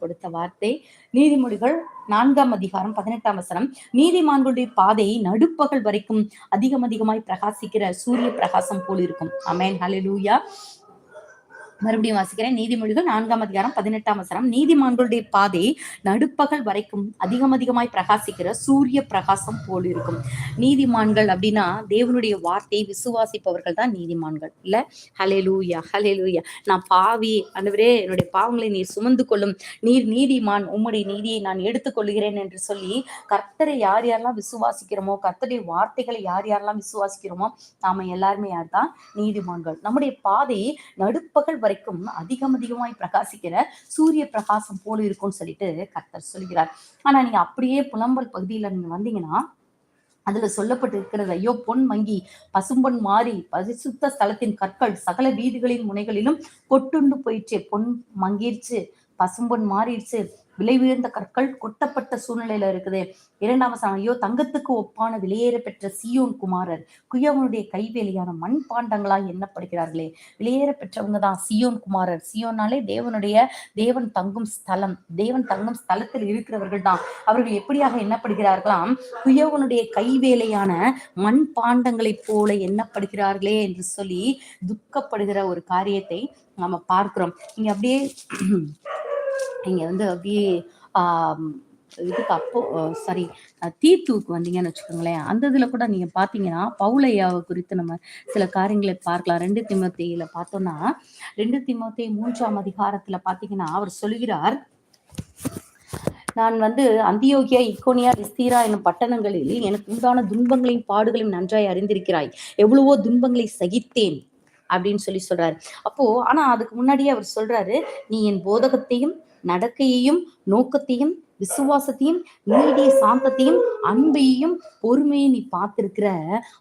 கொடுத்த வார்த்தை. நீதிமொழிகள் நான்காம் அதிகாரம் பதினெட்டாம் வசனம். நீதிமான்களுடைய பாதை நடுப்பகல் வரைக்கும் அதிகம் அதிகமாய் பிரகாசிக்கிற சூரிய பிரகாசம் போல் இருக்கும். அமேன் ஹலிலூயா மறுபடியும் வாசிக்கிறேன். நீதிமொழிகள் நான்காம் அதிகாரம் பதினெட்டாம் வசனம். நீதிமான்களுடைய பாதை நடுப்பகல் வரைக்கும் அதிகம் அதிகமாய் பிரகாசிக்கிற சூரிய பிரகாசம் போல் இருக்கும். நீதிமான்கள் அப்படின்னா தேவனுடைய வார்த்தையை விசுவாசிப்பவர்கள் தான் நீதிமான்கள். இல்ல? ஹலே லூயா ஹலே லூயா நான் பாவி அன்றுவரே என்னுடைய பாவங்களை நீர் சுமந்து கொள்ளும் நீர் நீதிமான் உம்முடைய நீதியை நான் எடுத்துக்கொள்கிறேன் என்று சொல்லி கர்த்தரை யார் யாரெல்லாம் விசுவாசிக்கிறோமோ கர்த்தருடைய வார்த்தைகளை யார் யாரெல்லாம் விசுவாசிக்கிறோமோ நாம எல்லாருமே யார் தான் நீதிமான்கள். நம்முடைய பாதை நடுப்பகல் வரைக்கும் அதிகம் அதிகமாய் பிரகாசிக்கிற சூரிய பிரகாசம் போல இருக்கும்னு சொல்லிட்டு கர்த்தர் சொல்கிறார். ஆனா நீங்க அப்படியே புலம்பல் பகுதியில நீங்க வந்தீங்கன்னா அதுல சொல்லப்பட்டு இருக்கிறது ஐயோ பொன் மங்கி பசும்பொன் மாறி பரிசுத்த ஸ்தலத்தின் கற்கள் சகல வீதிகளின் முனைகளிலும் கொட்டுண்டு போயிடுச்சு பொன் மங்கிருச்சு பசும்பொன் மாறிடுச்சு விலை உயர்ந்த கற்கள் கொட்டப்பட்ட சூழ்நிலையில இருக்குது. இரண்டாம் வசனம் ஐயோ தங்கத்துக்கு ஒப்பான விலையேற பெற்ற சியோன் குமாரர் குயவனுடைய கைவேலியான மண் பாண்டங்களாய் எண்ணப்படுகிறார்களே. விலையேற பெற்றவங்க தான் சியோன் குமாரர். சியோனாலே தேவனுடைய தேவன் தங்கும் ஸ்தலம் தேவன் தங்கும் ஸ்தலத்தில் இருக்கிறவர்கள் தான் அவர்கள் எப்படியாக எண்ணப்படுகிறார்களாம்? குயவனுடைய கைவேலையான மண் பாண்டங்களைப் போல எண்ணப்படுகிறார்களே என்று சொல்லி துக்கப்படுகிற ஒரு காரியத்தை நாம பார்க்கிறோம். இங்க அப்படியே நீங்கள் வந்து அப்படியே இதுக்கு அப்போ சாரி தீத்துவுக்கு வந்தீங்கன்னு வச்சுக்கோங்களேன். அந்த இதில் கூட நீங்கள் பார்த்தீங்கன்னா பவுலையாவை குறித்து நம்ம சில காரியங்களை பார்க்கலாம். ரெண்டு திமுத்தையில் பார்த்தோம்னா ரெண்டு திமுத்தை மூன்றாம் அதிகாரத்தில் பார்த்தீங்கன்னா அவர் சொல்கிறார் நான் வந்து அந்தியோகியா இக்கோனியா இஸ்தீரா என்னும் பட்டணங்களில் எனக்கு உண்டான துன்பங்களையும் பாடுகளையும் நன்றாய் அறிந்திருக்கிறாய். எவ்வளவோ துன்பங்களை சகித்தேன் அப்படின்னு சொல்லி சொல்றாரு. அப்போ ஆனா அதுக்கு முன்னாடியே அவர் சொல்றாரு நீ என் போதகத்தையும் நடக்கையையும் நோக்கத்தையும் விசுவாசத்தையும் நீடிய சாந்தத்தையும் அன்பையும் பொறுமையை நீ பார்த்திருக்கிற.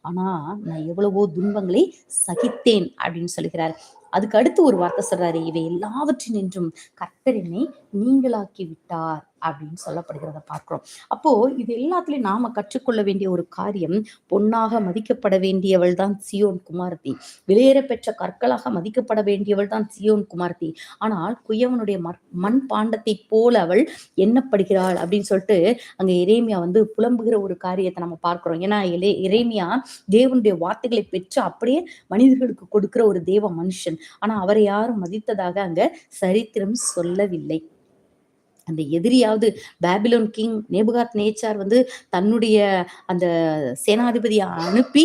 ஆனா நான் எவ்வளவோ துன்பங்களை சகித்தேன் அப்படின்னு சொல்கிறார். அதுக்கு அடுத்து ஒரு வார்த்தை சொல்றாரு. இவை எல்லாவற்றின் என்றும் கர்த்தரினை நீங்களாக்கி விட்டார் அப்படின்னு சொல்லப்படுகிறத பார்க்கிறோம். அப்போ இது எல்லாத்துலயும் நாம கற்றுக்கொள்ள வேண்டிய ஒரு காரியம் பொன்னாக மதிக்கப்பட வேண்டியவள் தான் சியோன் குமார்த்தி. வெளியேற பெற்ற கற்களாக மதிக்கப்பட வேண்டியவள் தான் சியோன் குமார்த்தி. ஆனால் குயவனுடைய மண் பாண்டத்தை போல அவள் எண்ணப்படுகிறாள் அப்படின்னு சொல்லிட்டு அங்க இறைமையா வந்து புலம்புகிற ஒரு காரியத்தை நம்ம பார்க்கிறோம். ஏன்னா இலே இறைமையா தேவனுடைய வார்த்தைகளை பெற்று அப்படியே மனிதர்களுக்கு கொடுக்கிற ஒரு தேவ மனுஷன். ஆனா அவரை யாரும் மதித்ததாக அங்க சரித்திரம் சொல்லவில்லை. அந்த எதிரியாவது பேபிலோன் கிங் நேபுகாத் நேச்சார் வந்து தன்னுடைய அந்த சேனாதிபதியை அனுப்பி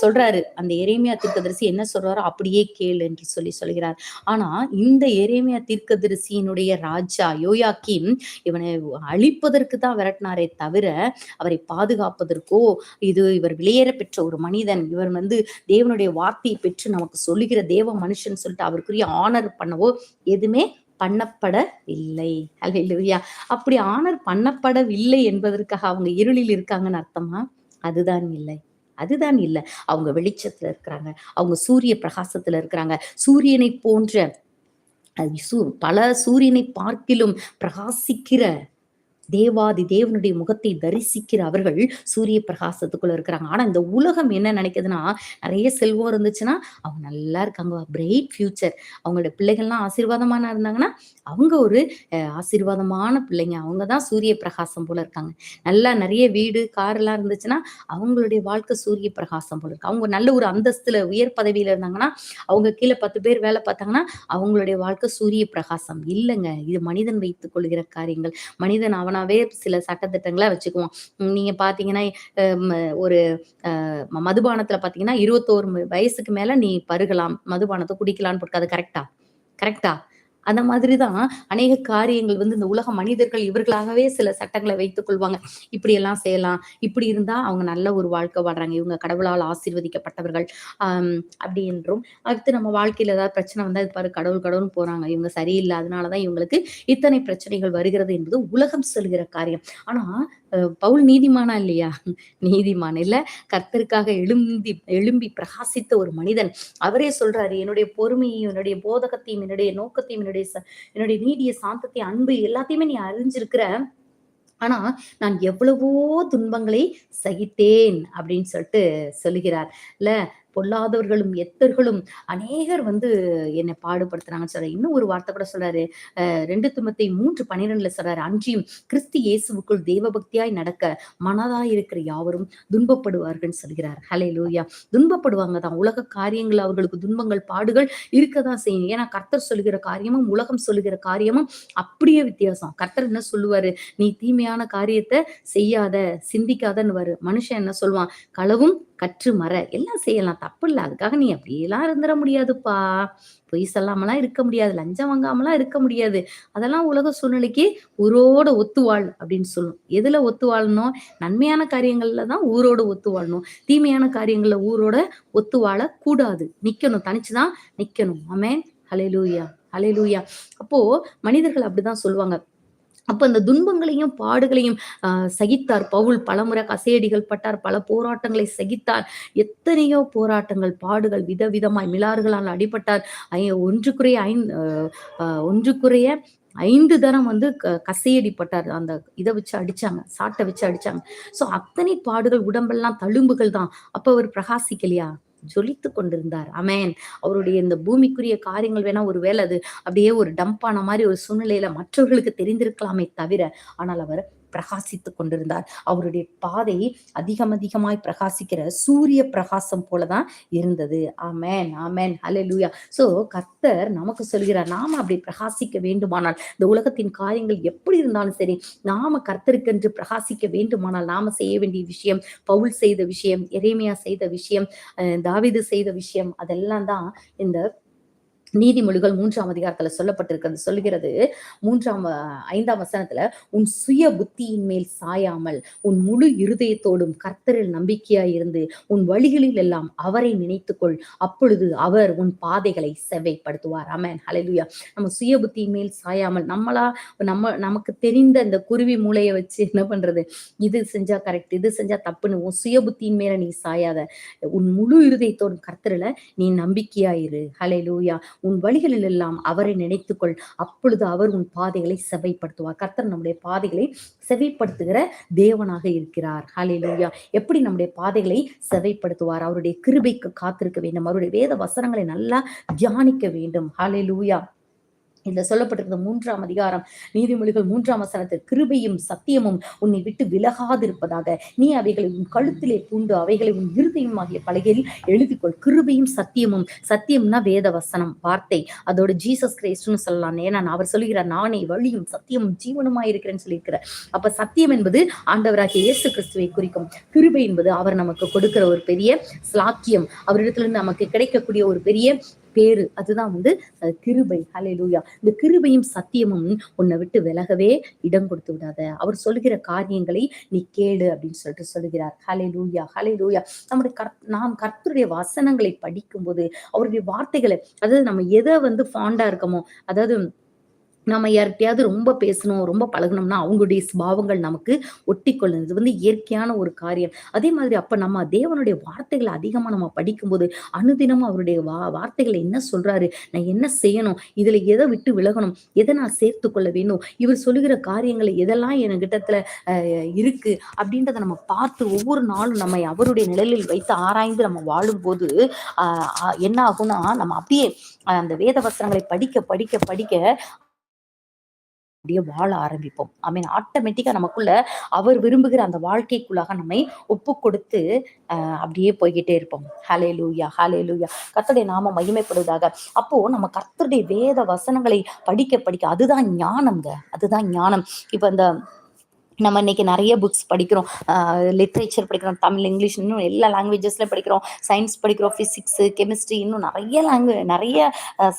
சொல்றாரு. அந்த எரேமியா தீர்க்கதரிசி என்ன சொல்றாரோ அப்படியே கேள் என்று சொல்லி சொல்கிறார். ஆனா இந்த எரேமியா தீர்க்கதரிசியினுடைய ராஜா யோயா கிம் இவனை அழிப்பதற்கு தான் விரட்டினாரே தவிர அவரை பாதுகாப்பதற்கோ இது இவர் வெளியேற பெற்ற ஒரு மனிதன் இவர் வந்து தேவனுடைய வார்த்தையை பெற்று நமக்கு சொல்லுகிற தேவ மனுஷன் சொல்லிட்டு அவருக்குரிய ஆனர் பண்ணவோ எதுவுமே பண்ணப்படவில்லை. அல்லையா அப்படி ஆனர் பண்ணப்படவில்லை என்பதற்காக அவங்க இருளில் இருக்காங்கன்னு அர்த்தமா? அதுதான் இல்லை. அதுதான் இல்லை. அவங்க வெளிச்சத்துல இருக்கிறாங்க. அவங்க சூரிய பிரகாசத்துல இருக்கிறாங்க. சூரியனை போன்ற பல சூரியனை பார்க்கிலும் பிரகாசிக்கிற தேவாதி தேவனுடைய முகத்தை தரிசிக்கிற அவர்கள் சூரிய பிரகாசத்துக்குள்ள இருக்கிறாங்க. ஆனா இந்த உலகம் என்ன நினைக்குதுன்னா நிறைய செல்வம் இருந்துச்சுன்னா அவங்க நல்லா இருக்காங்க. பிரைட் ஃபியூச்சர் அவங்களோட பிள்ளைகள்லாம் ஆசீர்வாதமான இருந்தாங்கன்னா அவங்க ஒரு ஆசீர்வாதமான பிள்ளைங்க. அவங்க தான் சூரிய பிரகாசம் போல இருக்காங்க. நல்லா நிறைய வீடு கார் எல்லாம் இருந்துச்சுன்னா அவங்களுடைய வாழ்க்கை சூரிய பிரகாசம் போல இருக்கு. அவங்க நல்ல ஒரு அந்தஸ்துல உயர் பதவியில இருந்தாங்கன்னா அவங்க கீழே பத்து பேர் வேலை பார்த்தாங்கன்னா அவங்களுடைய வாழ்க்கை சூரிய பிரகாசம். இல்லைங்க. இது மனிதன் வைத்துக் கொள்கிற காரியங்கள். மனிதன் அவனா நானாவே சில சட்டத்திட்டங்களை வச்சுக்குவோம். நீங்க பாத்தீங்கன்னா ஒரு மதுபானத்துல பாத்தீங்கன்னா இருபத்தோரு வயசுக்கு மேல நீ பருகலாம். மதுபானத்தை குடிக்கலான்னு போட்டு அது கரெக்டா கரெக்டா அந்த மாதிரி தான் அநேக காரியங்கள் வந்து இந்த உலக மனிதர்கள் இவர்களாகவே சில சட்டங்களை வைத்துக் கொள்வாங்க. இப்படி எல்லாம் செய்யலாம். இப்படி இருந்தா அவங்க நல்ல ஒரு வாழ்க்கை வாழ்றாங்க. இவங்க கடவுளால் ஆசீர்வதிக்கப்பட்டவர்கள். ஆஹ் அப்படி என்றும் அடுத்து நம்ம வாழ்க்கையில ஏதாவது பிரச்சனை வந்தா இது பாரு கடவுள் கடவுள் போறாங்க. இவங்க சரியில்லை. அதனாலதான் இவங்களுக்கு இத்தனை பிரச்சனைகள் வருகிறது என்பது உலகம் சொல்கிற காரியம். ஆனா பவுல் நீதிமானா இல்லையா? நீதிமான் இல்ல. கர்த்தருக்காக எழும்பி எழும்பி பிரகாசித்த ஒரு மனிதன். அவரே சொல்றாரு என்னுடைய பொறுமையும் என்னுடைய போதகத்தையும் என்னுடைய நோக்கத்தையும் என்னுடைய என்னுடைய நீதிய சாந்தத்தையும் அன்பு எல்லாத்தையுமே நீ அறிஞ்சிருக்கிற. ஆனா நான் எவ்வளவோ துன்பங்களை சகித்தேன். அப்படின்னு சொல்லிட்டு சொல்லுகிறார். இல்ல பொல்லாதவர்களும் எத்தர்களும் அநேகர் வந்து என்னை பாடுபடுத்துறாங்கன்னு சொல்றாரு. இன்னும் ஒரு வார்த்தை கூட சொல்றாரு. ரெண்டு துமத்தை மூன்று பன்னிரெண்டுல சொல்றாரு. அன்றியும் கிறிஸ்து இயேசுவுக்குள் தேவபக்தியாய் நடக்க மனதாய் இருக்கிற யாவரும் துன்பப்படுவார்கள் சொல்கிறார். ஹலே லூயா துன்பப்படுவாங்க தான். உலக காரியங்கள் அவர்களுக்கு துன்பங்கள் பாடுகள் இருக்கதான் செய்யும். ஏன்னா கர்த்தர் சொல்லுகிற காரியமும் உலகம் சொல்லுகிற காரியமும் அப்படியே வித்தியாசம். கர்த்தர் என்ன சொல்லுவாரு? நீ தீமையான காரியத்தை செய்யாத சிந்திக்காதன்னு வரு மனுஷன் என்ன சொல்லுவான்? களவும் கற்று மற எல்லாம் செய்யலாம். தப்பு இல்லை அதுக்காக நீ அப்படியெல்லாம் இருந்துட முடியாதுப்பா. பொய் சொல்லாமலாம் இருக்க முடியாது. லஞ்சம் வாங்காமலாம் இருக்க முடியாது. அதெல்லாம் உலக சூழ்நிலைக்கு ஊரோட ஒத்து வாழ் அப்படின்னு சொல்லும். எதுல ஒத்து வாழணும்? நன்மையான காரியங்கள்ல தான் ஊரோட ஒத்து வாழணும். தீமையான காரியங்கள்ல ஊரோட ஒத்து வாழ கூடாது நிக்கணும். தனிச்சுதான் நிக்கணும். லூயா அலை லூய்யா அப்போ மனிதர்கள் அப்படிதான் சொல்லுவாங்க. அப்ப அந்த துன்பங்களையும் பாடுகளையும் சகித்தார் பவுல். பலமுறை கசையடிகள் பட்டார் பல போராட்டங்களை சகித்தார். எத்தனையோ போராட்டங்கள் பாடுகள் விதவிதமாய் மிலாறுகளால் அடிபட்டார். ஒன்றுக்குறைய ஐந்து ஒன்றுக்குறைய ஐந்து தரம் வந்து க கசையடிப்பட்டார். அந்த இதை வச்சு அடிச்சாங்க சாட்டை வச்சு அடிச்சாங்க. சோ அத்தனை பாடுகள் உடம்பெல்லாம் தழும்புகள் தான். அப்ப அவர் பிரகாசிக்கலையா? ஜொலித்து கொண்டிருந்தார். அமேன் அவருடைய இந்த பூமிக்குரிய காரியங்கள் வேணா ஒரு வேலை அது அப்படியே ஒரு டம்ப் ஆன மாதிரி ஒரு சூழ்நிலையில மற்றவர்களுக்கு தெரிந்திருக்கலாமே தவிர ஆனால் அவர் பிரகாசித்துக் கொண்டிருந்தார். அவருடைய பாதை அதிகம் அதிகமாய் பிரகாசிக்கிற சூரிய பிரகாசம் போலதான் இருந்தது. ஆமேன் ஆமேன் ஹalleluya சோ கர்த்தர் நமக்கு சொல்கிறார் நாம அப்படி பிரகாசிக்க வேண்டுமானால் இந்த உலகத்தின் காரியங்கள் எப்படி இருந்தாலும் சரி நாம கர்த்தருக்கென்று பிரகாசிக்க வேண்டுமானால் நாம செய்ய வேண்டிய விஷயம் பவுல் செய்த விஷயம் எரேமியா செய்த விஷயம் தாவிது செய்த விஷயம் அதெல்லாம் தான் இந்த நீதிமொழிகள் மூன்றாம் அதிகாரத்துல சொல்லப்பட்டிருக்கிறது சொல்கிறது மூன்றாம் ஐந்தாம் வசனத்துல உன் சுய புத்தியின் மேல் சாயாமல் உன் முழு இருதயத்தோடும் கர்த்தரில் நம்பிக்கையா இருந்து உன் வழிகளில் எல்லாம் அவரை நினைத்துக்கொள். அப்பொழுது அவர் உன் பாதைகளை செவ்வைப்படுத்துவார். அமேன் ஹalleluya. நம்ம சுய புத்தியின் மேல் சாயாமல் நம்மளா நம்ம நமக்கு தெரிந்த இந்த குருவி மூளையை வச்சு என்ன பண்றது? இது செஞ்சா கரெக்ட் இது செஞ்சா தப்புன்னு உன் சுய புத்தியின் மேல நீ சாயாத உன் முழு இருதயத்தோடும் கர்த்தரில் நீ நம்பிக்கையாயிரு. லூயா உன் வழிகளில் எல்லாம் அவரை நினைத்துக்கொள். அப்பொழுது அவர் உன் பாதைகளை செவைப்படுத்துவார். கர்த்தர் நம்முடைய பாதைகளை செவைப்படுத்துகிற தேவனாக இருக்கிறார். ஹalleluya எப்படி நம்முடைய பாதைகளை செவைப்படுத்துவார்? அவருடைய கிருபைக்கு காத்திருக்க வேண்டும். அவருடைய வேத வசனங்களை நல்லா தியானிக்க வேண்டும். ஹalleluya இதுல சொல்லப்பட்டிருக்கிறது. மூன்றாம் அதிகாரம் நீதிமொழிகள் மூன்றாம் வசனத்தில் கிருபையும் சத்தியமும் உன்னை விட்டு விலகாதிருப்பதாக. நீ அவைகளை உன் கழுத்திலே பூண்டு அவைகளை உன் இருதயம் ஆகிய பலகையில் எழுதிக்கொள். கிருபையும் சத்தியமும் சத்தியம்னா வேத வசனம். வார்த்தை அதோட ஜீசஸ் கிரைஸ்ட்னு சொல்லலாம். ஏன்னா அவர் சொல்லுகிறார் நானே வழியும் சத்தியமும் ஜீவனுமாய் இருக்கிறேன்னு சொல்லியிருக்கிறார் அப்ப சத்தியம் என்பது ஆண்டவராகிய இயேசு கிறிஸ்துவை குறிக்கும். கிருபை என்பது அவர் நமக்கு கொடுக்கிற ஒரு பெரிய ஸ்லாக்கியம். அவரிடத்துல இருந்து நமக்கு கிடைக்கக்கூடிய ஒரு பெரிய பேரு. அதுதான் வந்து கிருபை கிருபை. லூயா இந்த கிருபையும் சத்தியமும் உன்னை விட்டு விலகவே இடம் கொடுத்து விடாத. அவர் சொல்லுகிற காரியங்களை நீ கேளு அப்படின்னு சொல்லிட்டு சொல்லுகிறார் ஹalleluya லூயா நம்முடைய கர் நாம் கர்த்தருடைய வசனங்களை படிக்கும்போது அவருடைய வார்த்தைகளை அதாவது நம்ம எதை வந்து ஃபாண்டா இருக்கமோ அதாவது நம்ம யார்கிட்டயாவது ரொம்ப பேசணும் ரொம்ப பழகணும்னா அவங்களுடைய சுபாவங்கள் நமக்கு ஒட்டி கொள்ளும் இது வந்து இயற்கையான ஒரு காரியம். அதே மாதிரி அப்ப நம்ம தேவனுடைய வார்த்தைகளை அதிகமா நம்ம படிக்கும்போது அனுதினமும் அவருடைய வா வார்த்தைகளை என்ன சொல்றாரு? நான் என்ன செய்யணும்? இதுல எதை விட்டு விலகணும்? எதை நான் சேர்த்து கொள்ள வேணும் இவர் சொல்லுகிற காரியங்களை எதெல்லாம் என் கிட்டத்துல அஹ், இருக்கு? அப்படின்றத நம்ம பார்த்து ஒவ்வொரு நாளும் நம்ம அவருடைய நிழலில் வைத்து ஆராய்ந்து நம்ம வாழும்போது ஆஹ் ஆஹ் என்ன ஆகும்னா நம்ம அப்படியே அந்த வேத வசனங்களை படிக்க படிக்க படிக்க அப்படியே வாழ ஆரம்பிப்போம். ஐ மீன் ஆட்டோமேட்டிக்கா நமக்குள்ள அவர் விரும்புகிற அந்த வாழ்க்கைக்குள்ளாக நம்மை ஒப்பு கொடுத்து அப்படியே போய்கிட்டே இருப்போம். ஹலே லூயா ஹலே லூயா கத்தடைய நாம மகிமைப்படுவதாக. அப்போ நம்ம கர்த்தருடைய வேத வசனங்களை படிக்க படிக்க அதுதான் ஞானம்ங்க அதுதான் ஞானம். இப்ப இந்த நம்ம இன்னைக்கு நிறைய புக்ஸ் படிக்கிறோம். லிட்ரேச்சர் படிக்கிறோம் தமிழ் இங்கிலீஷ் இன்னும் எல்லா லாங்குவேஜஸ்ல படிக்கிறோம். சயின்ஸ் படிக்கிறோம் ஃபிசிக்ஸ் கெமிஸ்ட்ரி இன்னும் நிறைய லாங்குவேஜ் நிறைய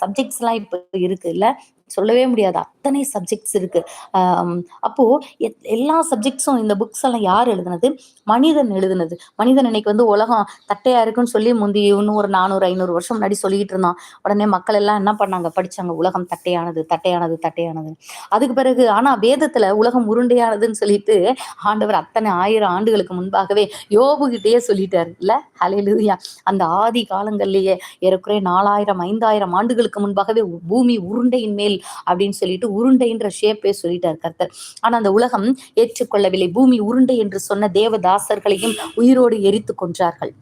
சப்ஜெக்ட்ஸ்லாம் இப்போ இருக்குல்ல சொல்லவே முடியாது. அத்தனை சப்ஜெக்ட்ஸ் இருக்கு. அப்போது அப்போ எத்- எல்லா சப்ஜெக்ட்ஸும் இந்த புக்ஸ் எல்லாம் யார் எழுதுனது? மனிதன் எழுதுனது. மனிதன் இன்னைக்கு வந்து உலகம் தட்டையா இருக்குன்னு சொல்லி முந்தி இன்னும் ஒரு நானூறு ஐநூறு வருஷம் முன்னாடி சொல்லிட்டு இருந்தான். உடனே மக்கள் எல்லாம் என்ன பண்ணாங்க? படிச்சாங்க. உலகம் தட்டையானது தட்டையானது தட்டையானது. அதுக்கு பிறகு ஆனா வேதத்துல உலகம் உருண்டையானதுன்னு சொல்லிட்டு ஆண்டவர் அத்தனை ஆயிரம் ஆண்டுகளுக்கு முன்பாகவே யோபுகிட்டயே சொல்லிட்டாரு. இல்ல? ஹalleluya. அந்த ஆதி காலங்கள்லயே ஏறக்குறைய நாலாயிரம் ஐந்தாயிரம் ஆண்டுகளுக்கு முன்பாகவே பூமி உருண்டையின் மேல் அப்படின்னு சொல்லிட்டு உருண்டைன்ற ஷேப்பே சொல்லிட்டார் கர்த்தர். ஆனா அந்த உலகம் ஏற்றுக்கொள்ளவில்லை. பூமி உருண்டை என்று சொன்ன தேவதாசர்களையும் உயிரோடு எரித்து கொன்றார்கள்.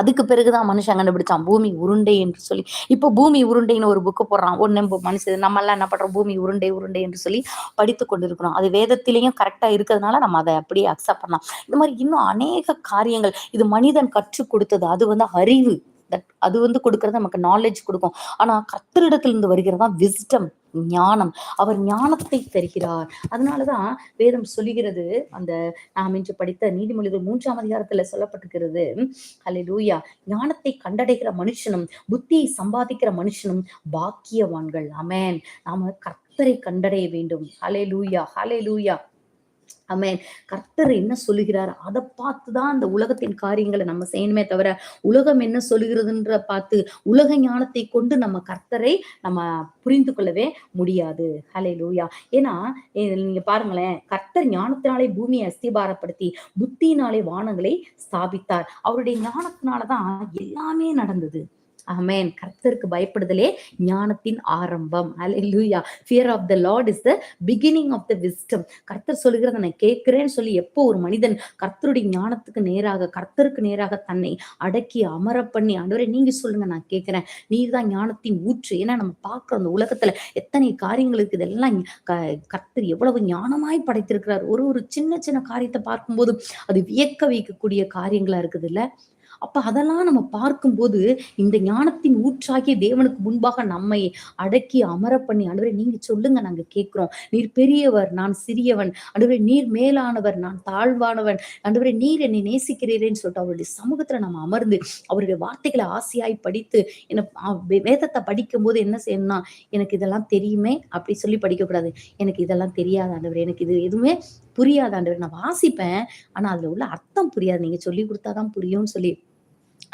அதுக்கு பிறகுதான் மனுஷன் கண்டுபிடிச்சான் பூமி உருண்டை என்று சொல்லி. இப்போ பூமி உருண்டைன்னு ஒரு புக்கு போடுறான். ஒன்னு மனுஷன் நம்ம எல்லாம் என்ன பண்றோம்? பூமி உருண்டை உருண்டை என்று சொல்லி படித்து கொண்டிருக்கிறோம். அது வேதத்திலையும் கரெக்டா இருக்கிறதுனால நம்ம அதை அப்படியே அக்செப்ட் பண்ணலாம். இந்த மாதிரி இன்னும் அநேக காரியங்கள் இது மனிதன் கற்றுக் கொடுத்தது. அது வந்து அறிவு. தட் அது வந்து கொடுக்கறது நமக்கு நாலேஜ் கொடுக்கும். ஆனா கத்தரிடத்திலிருந்து வருகிறதா விஸ்டம் ஞானம். அவர் ஞானத்தை தருகிறார். அதனாலதான் வேதம் சொல்லுகிறது அந்த நாம் இன்று படித்த நீதிமொழிகள் மூன்றாம் அதிகாரத்துல சொல்லப்பட்டிருக்கிறது. ஹலே லூயா ஞானத்தை கண்டடைகிற மனுஷனும் புத்தியை சம்பாதிக்கிற மனுஷனும் பாக்கியவான்கள். அமேன் நாம கர்த்தரை கண்டடைய வேண்டும். ஹலே லூயா ஹலே லூயா அமேன் கர்த்தர் என்ன சொல்லுகிறார்? அதை பார்த்துதான் அந்த உலகத்தின் காரியங்களை நம்ம செய்யணுமே தவிர உலகம் என்ன சொல்லுகிறதுன்ற பார்த்து உலக ஞானத்தை கொண்டு நம்ம கர்த்தரை நம்ம புரிந்து கொள்ளவே முடியாது. ஹலே லூயா ஏன்னா நீங்க பாருங்களேன் கர்த்தர் ஞானத்தினாலே பூமியை அஸ்திபாரப்படுத்தி புத்தினாலே வானங்களை ஸ்தாபித்தார். அவருடைய ஞானத்தினாலதான் எல்லாமே நடந்தது. அமேன் கர்த்தருக்கு பயப்படுதலே ஞானத்தின் ஆரம்பம். Hallelujah fear of the Lord is the beginning of the wisdom கர்த்தர் சொல்லுகிறத நான் கேட்கிறேன்னு சொல்லி எப்போ ஒரு மனிதன் கர்த்தருடைய ஞானத்துக்கு நேராக கர்த்தருக்கு நேராக தன்னை அடக்கி அமர பண்ணி ஆண்டவரே நீங்க சொல்லுங்க நான் கேட்கிறேன். நீர் தான் ஞானத்தின் ஊற்று. ஏன்னா நம்ம பார்க்குறோம் அந்த உலகத்துல எத்தனை காரியங்கள் இருக்குது இதெல்லாம் கர்த்தர் எவ்வளவு ஞானமாய் படைத்திருக்கிறார். ஒரு ஒரு சின்ன சின்ன காரியத்தை பார்க்கும்போது அது வியக்க வைக்கக்கூடிய காரியங்களா இருக்குது இல்லை அப்ப அதெல்லாம் நம்ம பார்க்கும்போது இந்த ஞானத்தின் ஊற்றாகிய தேவனுக்கு முன்பாக நம்மை அடக்கி அமர பண்ணி அனுவரை நீங்க சொல்லுங்க நாங்க கேட்கிறோம். நீர் பெரியவர் நான் சிறியவன். அனுவரை நீர் மேலானவர் நான் தாழ்வானவன். அனுவரை நீர் என்னை நேசிக்கிறீரேன்னு சொல்லிட்டு அவருடைய சமூகத்துல நம்ம அமர்ந்து அவருடைய வார்த்தைகளை ஆசையாய் படித்து என்ன வேதத்தை படிக்கும் போது என்ன செய்யணும்னா எனக்கு இதெல்லாம் தெரியுமே அப்படி சொல்லி படிக்க கூடாது எனக்கு இதெல்லாம் தெரியாது ஆண்டவர் எனக்கு இது எதுவுமே புரியாத ஆண்டவர் நான் வாசிப்பேன் ஆனா அதுல உள்ள அர்த்தம் புரியாது. நீங்க சொல்லி கொடுத்தாதான் புரியும்னு சொல்லி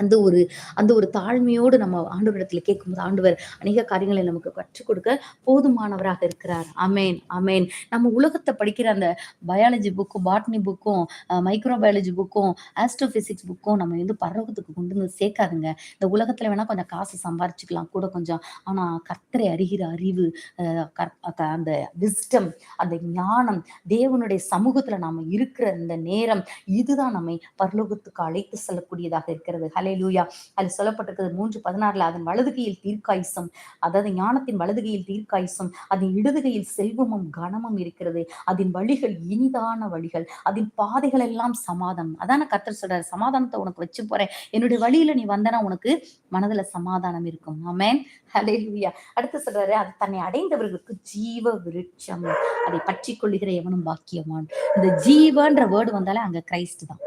அந்த ஒரு அந்த ஒரு தாழ்மையோடு நம்ம ஆண்டவரிடத்துல கேட்கும்போது ஆண்டவர் அநேக காரியங்களை நமக்கு கற்றுக் கொடுக்க போதுமானவராக இருக்கிறார். அமேன் அமேன் நம்ம உலகத்தை படிக்கிற அந்த பயாலஜி புக்கும் பாட்னி புக்கும் மைக்ரோ பயாலஜி புக்கும் ஆஸ்ட்ரோபிசிக்ஸ் புக்கும் நம்ம வந்து பரலோகத்துக்கு கொண்டு வந்து சேர்க்காதுங்க. இந்த உலகத்துல வேணா கொஞ்சம் காசு சம்பாரிச்சுக்கலாம் கூட கொஞ்சம். ஆனா கர்த்தரை அறிகிற அறிவு அந்த விஸ்டம் அந்த ஞானம் தேவனுடைய சமூகத்துல நாம இருக்கிற இந்த நேரம் இதுதான் நம்மை பரலோகத்துக்கு அழைத்து செல்லக்கூடியதாக இருக்கிறது. ஹலே லூயா அதில் சொல்லப்பட்டிருக்கிறது மூன்று பதினாறுல அதன் வலதுகையில் தீர்க்காயுசம் அதாவது ஞானத்தின் வலதுகையில் தீர்க்காயுசம் அதன் இடதுகையில் செல்வமும் கனமும் இருக்கிறது. அதன் வழிகள் இனிதான வழிகள் அதன் பாதைகள் எல்லாம் சமாதானம். அதான கத்தர் சொல்றாரு சமாதானத்தை உனக்கு வச்சு போறேன். என்னுடைய வழியில நீ வந்தனா உனக்கு மனதுல சமாதானம் இருக்கும். ஆமேன் ஹலே லூயா அடுத்து சொல்றாரு அது தன்னை அடைந்தவர்களுக்கு ஜீவ விருட்சம் அதை பற்றி கொள்ளுகிற எவனும் பாக்கியவான். இந்த ஜீவன்ற வேர்டு வந்தாலே அங்க கிரைஸ்ட் தான்.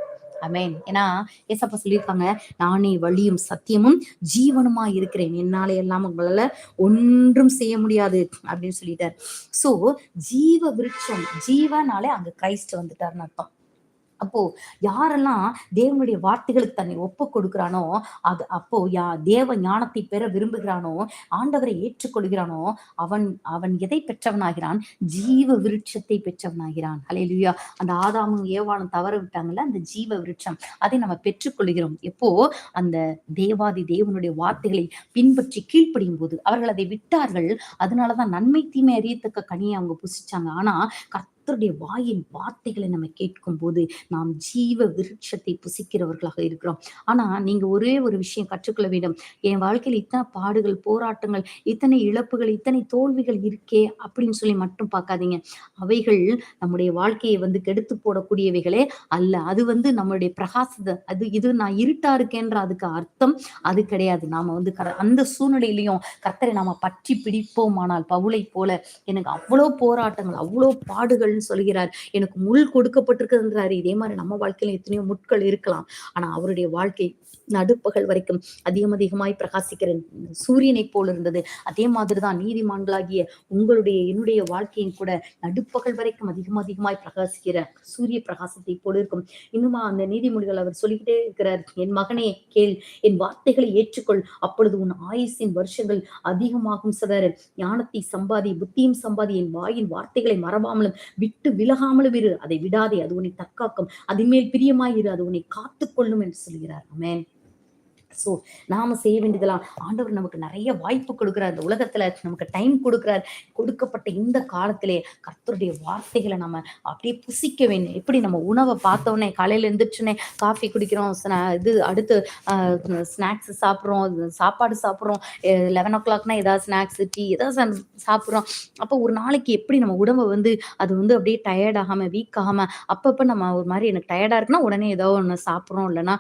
அமேன் ஏன்னா ஏசப்பா சொல்லியிருக்காங்க நானே வழியும் சத்தியமும் ஜீவனுமா இருக்கிறேன். என்னால எல்லாம் உங்களால ஒன்றும் செய்ய முடியாது அப்படின்னு சொல்லிட்டார். சோ ஜீவ விருட்சம் ஜீவனாலே அங்க கிரைஸ்ட் வந்துட்டாருன்னு அர்த்தம். அப்போ யாரெல்லாம் தேவனுடைய வார்த்தைகளுக்கு தன்னை ஒப்பு கொடுக்கிறானோ அது அப்போ யா தேவ ஞானத்தை பெற விரும்புகிறானோ ஆண்டவரை ஏற்றுக்கொள்கிறானோ அவன் அவன் எதை பெற்றவனாகிறான்? ஜீவ விருட்சத்தை பெற்றவனாகிறான். அலையிலுயா அந்த ஆதாமும் ஏவானும் தவற விட்டாங்கல்ல அந்த ஜீவ விருட்சம். அதை நம்ம பெற்றுக்கொள்கிறோம். எப்போ? அந்த தேவாதி தேவனுடைய வார்த்தைகளை பின்பற்றி கீழ்ப்படியும் போது. அவர்கள் அதை விட்டார்கள். அதனாலதான் நன்மை தீமை அறியத்தக்க கனியை அவங்க புசிச்சாங்க. ஆனா கர்த்தருடைய வாயின் வார்த்தைகளை நம்ம கேட்கும் போது நாம் ஜீவ விருட்சத்தை புசிக்கிறவர்களாக இருக்கிறோம். ஆனா நீங்க ஒரே ஒரு விஷயம் கற்றுக்கொள்ள வேண்டும். என் வாழ்க்கையில் இத்தனை பாடுகள் போராட்டங்கள் இத்தனை இழப்புகள் இத்தனை தோல்விகள் இருக்கே அப்படின்னு சொல்லி மட்டும் பார்க்காதீங்க. அவைகள் நம்முடைய வாழ்க்கையை வந்து கெடுத்து போடக்கூடியவைகளே அல்ல. அது வந்து நம்மளுடைய பிரகாசத்தை அது இது நான் இருட்டா இருக்கேன்ற அதுக்கு அர்த்தம் அது கிடையாது. நாம வந்து அந்த சூழ்நிலையிலையும் கர்த்தரை நாம பற்றி பிடிப்போமானால் பவுளை போல எனக்கு அவ்வளோ போராட்டங்கள் அவ்வளோ பாடுகள் முட்கள்னு சொல்கிறார். எனக்கு முள் கொடுக்கப்பட்டிருக்குன்றாரு இதே மாதிரி நம்ம வாழ்க்கையில எத்தனையோ முட்கள் இருக்கலாம். ஆனா அவருடைய வாழ்க்கை நடுப்பகல் வரைக்கும் அதிகம் அதிகமாய் பிரகாசிக்கிற சூரியனை போல் இருந்தது. அதே மாதிரிதான் நீதிமான்களாகிய உங்களுடைய என்னுடைய வாழ்க்கையும் கூட நடுப்பகல் வரைக்கும் அதிகம் அதிகமாய் பிரகாசிக்கிற சூரிய பிரகாசத்தை போல இருக்கும். இன்னுமா அந்த நீதிமொழிகள் அவர் சொல்லிக்கிட்டே இருக்கிறார் என் மகனே கேள் என் வார்த்தைகளை ஏற்றுக்கொள். அப்பொழுது உன் ஆயுசின் வருஷங்கள் அதிகமாகும் சதர் ஞானத்தை சம்பாதி புத்தியும் சம்பாதி என் வாயின் வார்த்தைகளை மறவாமலும் விட்டு விலகாமலும் இரு. அதை விடாதே அது உன்னை தற்காக்கும். அதன் மேல் பிரியமாயிரு அது உன்னை காத்துக்கொள்ளும் என்று சொல்கிறார். அமேன் ஸோ நாம செய்ய வேண்டியதெல்லாம் ஆண்டவர் நமக்கு நிறைய வாய்ப்பு கொடுக்குறார். இந்த உலகத்துல நமக்கு டைம் கொடுக்குறார். கொடுக்கப்பட்ட இந்த காலத்திலே கர்த்தருடைய வார்த்தைகளை நம்ம அப்படியே புசிக்க வேண்டும். எப்படி நம்ம உணவை பார்த்தோன்னே காலையில எழுந்திரிச்சோன்னே காஃபி குடிக்கிறோம் இது அடுத்து ஸ்நாக்ஸ் சாப்பிட்றோம் சாப்பாடு சாப்பிட்றோம். லெவன் ஓ கிளாக்னா ஏதாவது ஸ்நாக்ஸ் டீ ஏதாவது சாப்பிட்றோம். அப்போ ஒரு நாளைக்கு எப்படி நம்ம உடம்பை வந்து அது வந்து அப்படியே டயர்ட் ஆகாம வீக் ஆகாம அப்பப்போ நம்ம ஒரு மாதிரி எனக்கு டயர்டா இருக்குன்னா உடனே ஏதோ ஒன்று சாப்பிட்றோம். இல்லைன்னா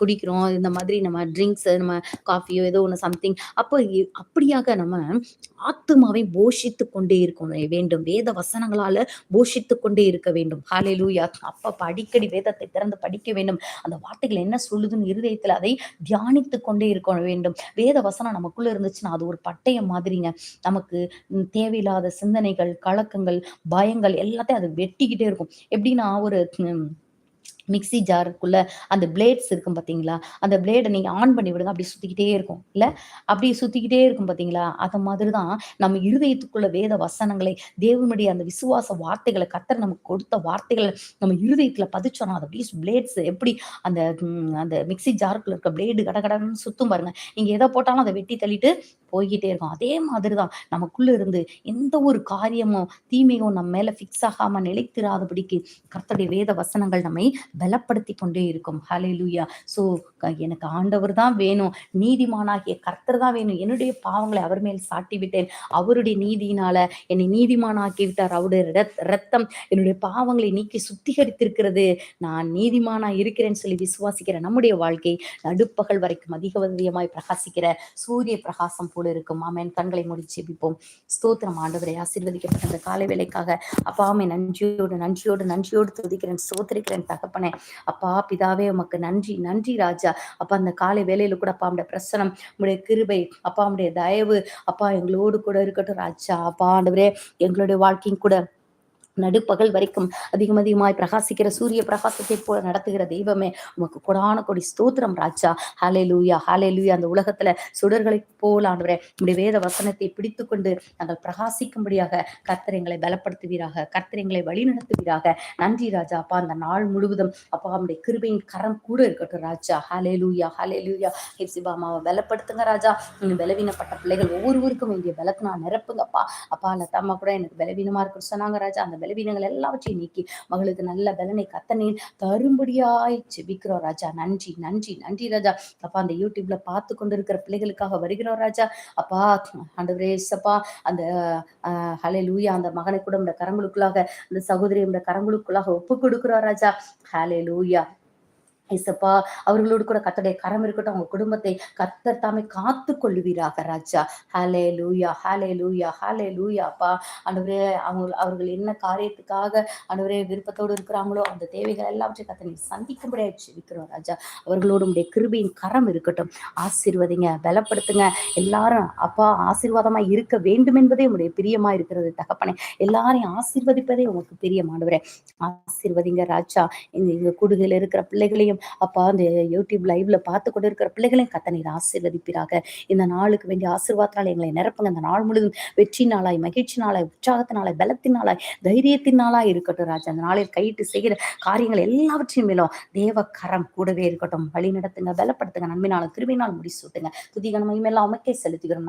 குடிக்கிறோம். இந்த மாதிரி நம்ம ட்ரிங்க்ஸ் நம்ம காஃபியோ ஏதோ ஒன்று சம்திங் அப்போ அப்படியாக நம்ம ஆத்மாவை போஷித்து கொண்டே இருக்கணும் வேண்டும். வேத வசனங்களால போஷித்து கொண்டே இருக்க வேண்டும். ஹாலே லூயா அப்பப்ப அடிக்கடி வேதத்தை திறந்து படிக்க வேண்டும். அந்த வார்த்தைகள் என்ன சொல்லுதுன்னு இருதயத்தில் அதை தியானித்து கொண்டே இருக்க வேண்டும். வேத வசனம் நமக்குள்ள இருந்துச்சுன்னா அது ஒரு பட்டயம் மாதிரிங்க. நமக்கு தேவையில்லாத சிந்தனைகள் கலக்கங்கள் பயங்கள் எல்லாத்தையும் அது வெட்டிக்கிட்டே இருக்கும். எப்படின்னா ஒரு மிக்சி ஜாருக்குள்ள அந்த பிளேட்ஸ் இருக்கும் பார்த்தீங்களா அந்த பிளேடை நீங்கள் ஆன் பண்ணி விடுங்க. அப்படி சுற்றிக்கிட்டே இருக்கும். இல்லை? அப்படி சுற்றிக்கிட்டே இருக்கும் பார்த்தீங்களா அது மாதிரி தான் நம்ம இருதயத்துக்குள்ள வேத வசனங்களை தேவனுடைய அந்த விசுவாச வார்த்தைகளை கத்தர் நமக்கு கொடுத்த வார்த்தைகளை நம்ம இருதயத்தில் பதிச்சோன்னா அது அப்படியே பிளேட்ஸ் எப்படி அந்த அந்த மிக்சி ஜாருக்குள்ள இருக்க பிளேடு கடகடன்னு சுத்தும் பாருங்க. நீங்கள் எதை போட்டாலும் அதை வெட்டி தள்ளிட்டு போய்கிட்டே இருக்கும். அதே மாதிரி தான் நமக்குள்ள இருந்து எந்த ஒரு காரியமும் தீமையும் நம்ம மேல ஃபிக்ஸ் ஆகாம நிலைத்திராதபடிக்கு கர்த்தருடைய வேத வசனங்கள் நம்மை பலப்படுத்தி கொண்டே இருக்கும். ஹலே லூயா ஸோ எனக்கு ஆண்டவர் தான் வேணும். நீதிமானாகிய கர்த்தர் தான் வேணும். என்னுடைய பாவங்களை அவர் மேல் சாட்டி விட்டேன் அவருடைய நீதியினால என்னை நீதிமானாக்கி விட்டார் அவருடைய ரத்தம் என்னுடைய பாவங்களை நீக்கி சுத்திகரித்திருக்கிறது. நான் நீதிமானா இருக்கிறேன்னு சொல்லி விசுவாசிக்கிற நம்முடைய வாழ்க்கை நடுப்பகல் வரைக்கும் அதிகவதியமாய் பிரகாசிக்கிற சூரிய பிரகாசம் போல இருக்கும். ஆமேன். கண்களை முடிச்சு ஜெபிப்போம் ஸ்தோத்திரம். ஆண்டவரை ஆசீர்வதிக்கப்பட்ட காலை வேலைக்காக அப்பாமே நன்றியோடு நன்றியோடு நன்றியோடு துதிக்கிறேன் சோத்திரிக்கிறேன் தகப்பன். தகப்பனே அப்பா பிதாவே உமக்கு நன்றி நன்றி ராஜா. அப்பா அந்த காலை வேலையில கூட அப்பா அவனுடைய பிரசனம் உடைய கிருபை அப்பா அவனுடைய தயவு அப்பா எங்களோடு கூட இருக்கட்டும் ராஜா. அப்பா ஆண்டவரே எங்களுடைய வாழ்க்கையும் கூட நடுப்பகல் வரைக்கும் அதிகம் அதிகமாய் பிரகாசிக்கிற சூரிய பிரகாசத்தை போல நடத்துகிற தெய்வமே உமக்கு கொடான கொடி ஸ்தோத்திரம் ராஜா. ஹாலே லூயா ஹாலே லூயா அந்த உலகத்துல சுடர்களை போல ஆண்டவரே நம்முடைய வேத வசனத்தை பிடித்து கொண்டு நாங்கள் பிரகாசிக்கும்படியாக கர்த்தரைங்களை பலப்படுத்துவீராக கர்த்தரைங்களை வழி நடத்துவீராக. நன்றி ராஜா அப்பா. அந்த நாள் முழுவதும் அப்பா அவனுடைய கிருபையின் கரம் கூட இருக்கட்டும் ராஜா. ஹாலே லூயா ஹாலே லூயா ஹிப்சிபாமாவை பலப்படுத்துங்க ராஜா. பலவீனப்பட்ட பிள்ளைகள் ஒவ்வொருவருக்கும் வேண்டிய பலத்தை நான் நிரப்புங்கப்பா. அப்பா லத்தாமா கூட எனக்கு பலவீனமா இருக்குன்னு சொன்னாங்க ராஜா. அந்த பலவீனங்கள் எல்லாவற்றையும் நீக்கி மகளுக்கு நல்ல பலனை கத்தனையில் தரும்படியாய் செபிக்கிறோம் ராஜா. நன்றி நன்றி நன்றி ராஜா. அப்பா அந்த யூடியூப்ல பார்த்து கொண்டு இருக்கிற பிள்ளைகளுக்காக வருகிறோம் ராஜா. அப்பா ஆண்டவரே சப்பா அந்த ஹலே லூயா அந்த மகனை கூட கரங்களுக்குள்ளாக அந்த சகோதரி கரங்களுக்குள்ளாக ஒப்பு கொடுக்கிறோம் ராஜா. ஹலே லூயா இசப்பா அவர்களோடு கூட கத்தடைய கரம் இருக்கட்டும் அவங்க குடும்பத்தை கத்தர் தாமே காத்து கொள்ளுவீராக ராஜா. ஹாலே லூயா ஹாலே லூயா ஹாலே லூயா அப்பா. அன்றுவரே அவங்க அவர்கள் என்ன காரியத்துக்காக அன்றுவரே விருப்பத்தோடு இருக்கிறாங்களோ அந்த தேவைகள் எல்லாவற்றையும் கத்த நீ சந்திக்கும்படியாக ஜெபிக்கிறோம் ராஜா. அவர்களோடு உடைய கிருபியின் கரம் இருக்கட்டும். ஆசீர்வதிங்க பலப்படுத்துங்க. எல்லாரும் அப்பா ஆசீர்வாதமா இருக்க வேண்டும் என்பதே உடைய பிரியமா இருக்கிறது தகப்பனே. எல்லாரையும் ஆசீர்வதிப்பதே உங்களுக்கு பிரியமானவரே. ஆசீர்வதிங்க ராஜா. இந்த கூடுகையில் இருக்கிற பிள்ளைகளையும் அப்பா அந்த யூடியூப் லைவ்ல பார்த்து கொண்டு இருக்கிற பிள்ளைகளையும் கத்த நீர் ஆசீர்வதிப்பிறாக இந்த நாளுக்கு வேண்டிய ஆசீர்வாதத்தால் எங்களை நிரப்புங்க. அந்த நாள் முழுதும் வெற்றி நாளாய் மகிழ்ச்சி நாளாய் உற்சாகத்தினாலாய் பலத்தினாலாய் தைரியத்தினாலாய் இருக்கட்டும் ராஜா. அந்த நாளில் கையிட்டு செய்கிற காரியங்கள் எல்லாவற்றையும் மேலும் தேவ கரம் கூடவே இருக்கட்டும். வழி நடத்துங்க பலப்படுத்துங்க நன்மைனாலும் கிருமினாலும் முடிசூட்டுங்க. துதிகன மகிமெல்லாம் அமைக்கை செலுத்துகிறோம்.